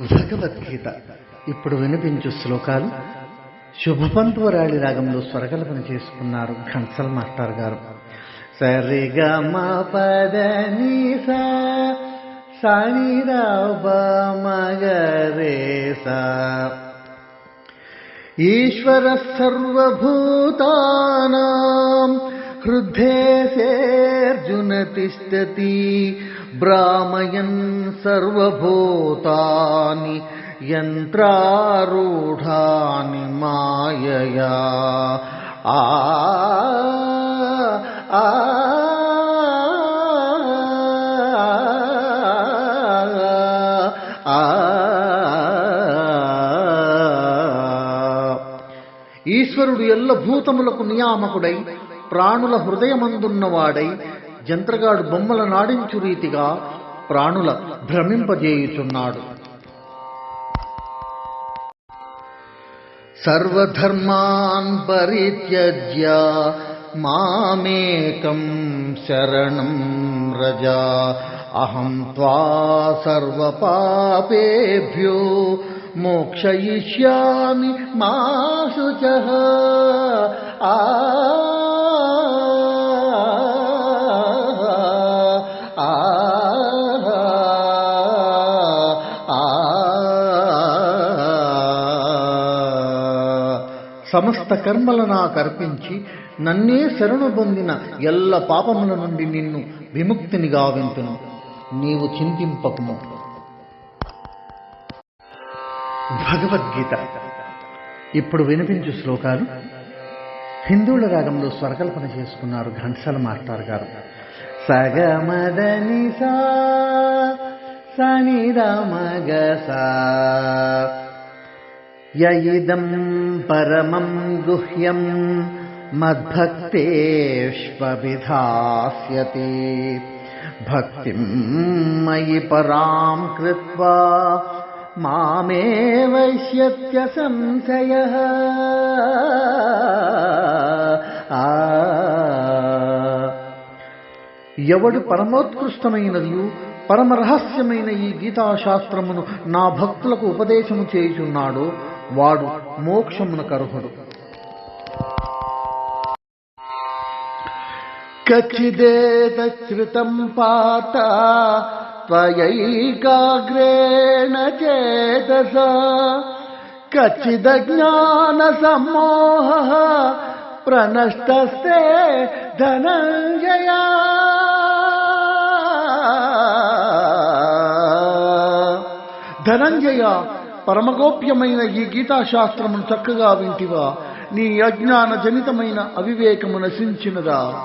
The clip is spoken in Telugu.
భగవద్గీత ఇప్పుడు వినిపించు శ్లోకాలు. శుభపంతువరాళి రాగంలో స్వరకల్పన చేసుకున్నారు ఘంటసల్ మాస్టర్ గారు. సరిగమ పదని సనిరబమగరేస ఈశ్వర సర్వభూతానాం హృద్దేశేర్జున తిష్టతి భ్రామయన్ సర్వభూతాని యంత్రారూఢాని మాయయా ఆ ఆ ఆ ఈశ్వరుడు ఎల్ల భూతములకు నియామకుడై ప్రాణుల హృదయమందున్నవాడై జంత్రగాడు బొమ్మల నాడించు రీతిగా ప్రాణుల భ్రమింపజేయుచున్నాడు. సర్వధర్మాన్ పరిత్యజ్య మామేకం శరణం రజ. అహం త్వా సర్వపాపేభ్యో మోక్షయిష్యామి మా శుచ ఆ సమస్త కర్మల నాకు అర్పించి నన్నే శరణు పొందిన ఎల్ల పాపముల నుండి నిన్ను విముక్తిని గావింతును. నీవు చింతింపకుము. భగవద్గీత. ఇప్పుడు వినిపించు శ్లోకాలు. హిందువుల రాగంలో స్వరకల్పన చేసుకున్నారు ఘంటసాల మాస్టర్ గారు. సగమదని సా సని రమగ యయిదం పరమం గుహ్యం మద్భక్తేష్విధాస్యతి భక్తి మయి పరాం కృత్వా మామే వైశ్యత్య సంశయ. ఎవడు పరమోత్కృష్టమైనదియు పరమరహస్యమైన ఈ గీతాశాస్త్రమును నా భక్తులకు ఉపదేశము చేయుచున్నాడో వాడు మోక్షమునకు అర్హుడు. కచ్చిదేతశ్రుతం పాత త్వయైకాగ్రేణ చేతస. కచ్చిదజ్ఞాన సమ్మోహ ప్రణష్టస్తే ధనంజయ. ధనంజయ పరమగోప్యమైన ఈ గీతాశాస్త్రమును చక్కగా వింటివా? నీ అజ్ఞాన జనితమైన అవివేకము నశించినదా?